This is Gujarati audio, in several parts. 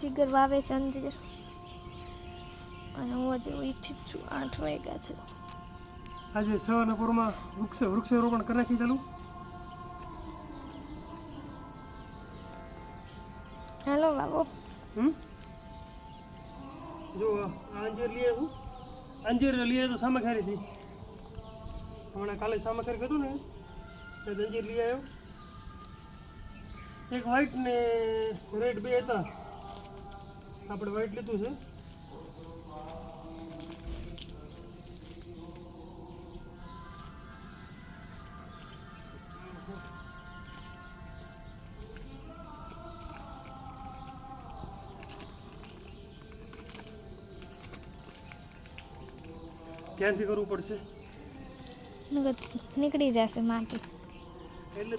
જીગર વાવે છે અંજીર અને હું હજી જ છું આઠ વાગ્યા છે. આજે સવારના પૂરમાં વૃક્ષ વૃક્ષારોપણ કરી નાખી ચાલુ? હેલો બાબો. હમ? જો અંજીર લઈ આવ્યું અંજીર લઈ આવ્યો તો સામખારીથી. હમણાં કાલે સામખારી કીધું ને તો અંજીર લઈ આવ્યો. એક વ્હાઈટ ને રેડ બે હતા. આપણે વાઈટ લીધું છે. ક્યાંથી કરવું પડશે? નીકળી જશે માટી. એટલે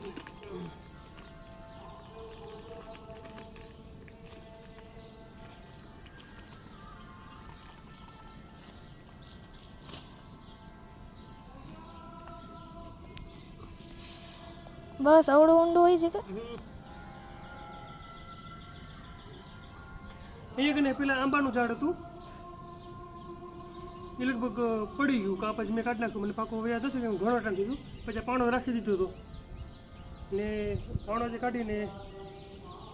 બસ અવડું ઊંડું હોય છે કે. અહીંયા કને પેલા આંબાનું ઝાડ હતું. એ લગભગ પડી ગયું કાપ પછી મેં કાઢી નાખ્યું. મને પાકો હવે યાદ હશે કે હું ઘણો ટાઈમ દીધું પછી પાણો રાખી દીધો હતો. ને પાણો જે કાઢીને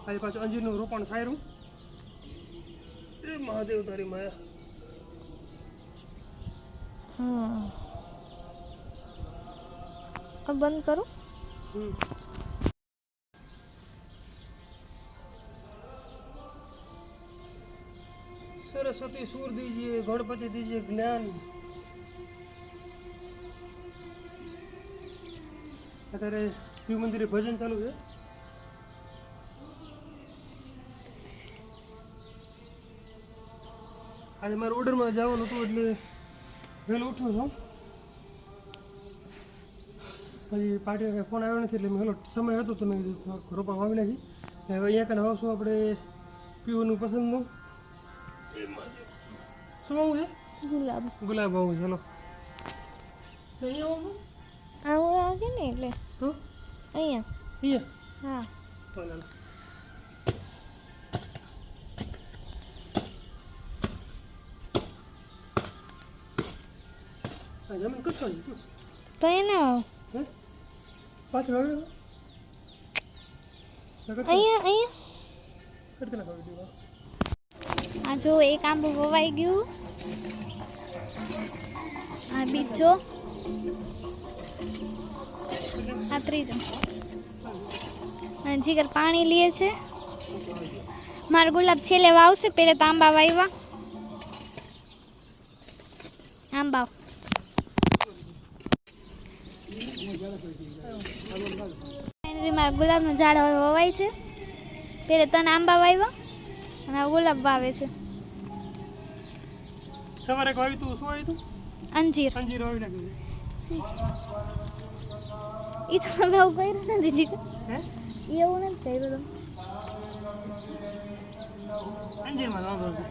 આજે પાછું અંજીરનું રોપણ સારું એ મહાદેવ તારી માયા. બંધ કરું? સરસ્વતી સુર दीजिए ગણપતિ दीजिए જ્ઞાન. અત્યારે શિવ મંદિરે ભજન ચાલુ છે. આજે મારે ઓર્ડરમાં જવાનું હતું એટલે વહેલું ઉઠ્યો છું. પછી પાર્ટીનો કંઈ ફોન આવ્યો નથી એટલે મેં હેલો સમય હતો તો મેં કીધું રોપા વાવી નાખી હવે અહીંયા કને વાવશું આપણે પીવાનું પસંદનું. શું વાવું છે? ગુલાબ. ગુલાબ વાવું છે ચલો અહીંયા વાવું આવું આવે ને એટલે. તો? અહીંયા. અહીંયા? હા. શું? તો એને આવો. હે? પાછળ અહીંયા અહીંયા. ના આ જો એક આંબુ વવાઈ ગયું. આ બીજો. આ ત્રીજો. અને જીગર પાણી લે છે. મારો ગુલાબ છેલ્લે વાવશે પેલે તો આંબા વાવ્યા આંબા મારા ગુલાબનું ઝાડ હવે વવાય છે. પેલે તને આંબા વાવ્યા અને ગુલાબ વાવે છે. સવારે વાવ્યું તું શું વાવ્યું તું? અંજીર. અંજીર વાવી નાખ્યું ઈ તો અમે આવું કર્યું નથી જીગર હે? એવું નથી કર્યું તમે. અંજીરમાં વાંધો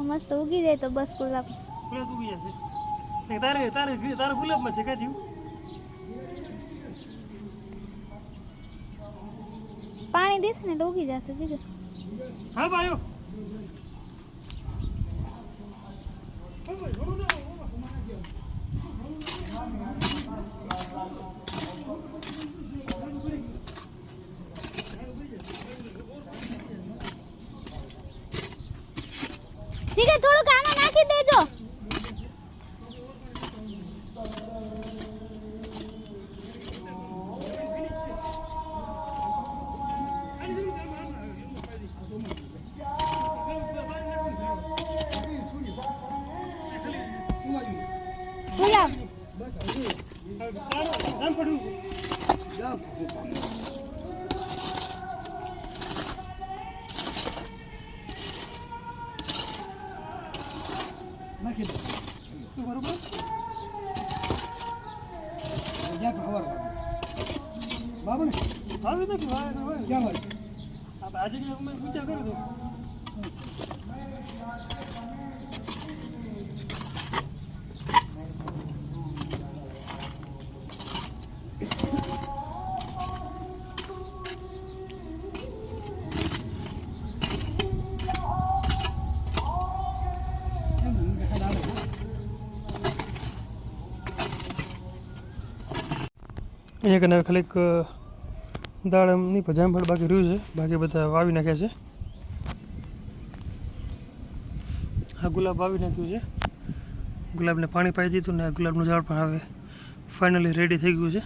મસ્ત ઉગી જાય તો બસ ગુલાબ ગુલાબ ઉગી જશે તારે તારે તારે ગુલાબમાં છે કાજી પાણી દેશે ને તો ઉગી જશે જીગર હા ભાઈઓ જીગર ગુલાબ જામ શું બરોબર બાબુ ને આવી નથી વાય વાય ક્યાં આ આજે અમે વિચાર કર્યો હતો અહીંયા કને ખાલી એક દાડમની જામફળ બાકી રહ્યું છે. બાકી બધા વાવી નાખ્યા છે. આ ગુલાબ વાવી નાખ્યું છે. ગુલાબને પાણી પાઈ દીધું ને આ ગુલાબનું ઝાડ પણ હવે ફાઇનલી રેડી થઈ ગયું છે.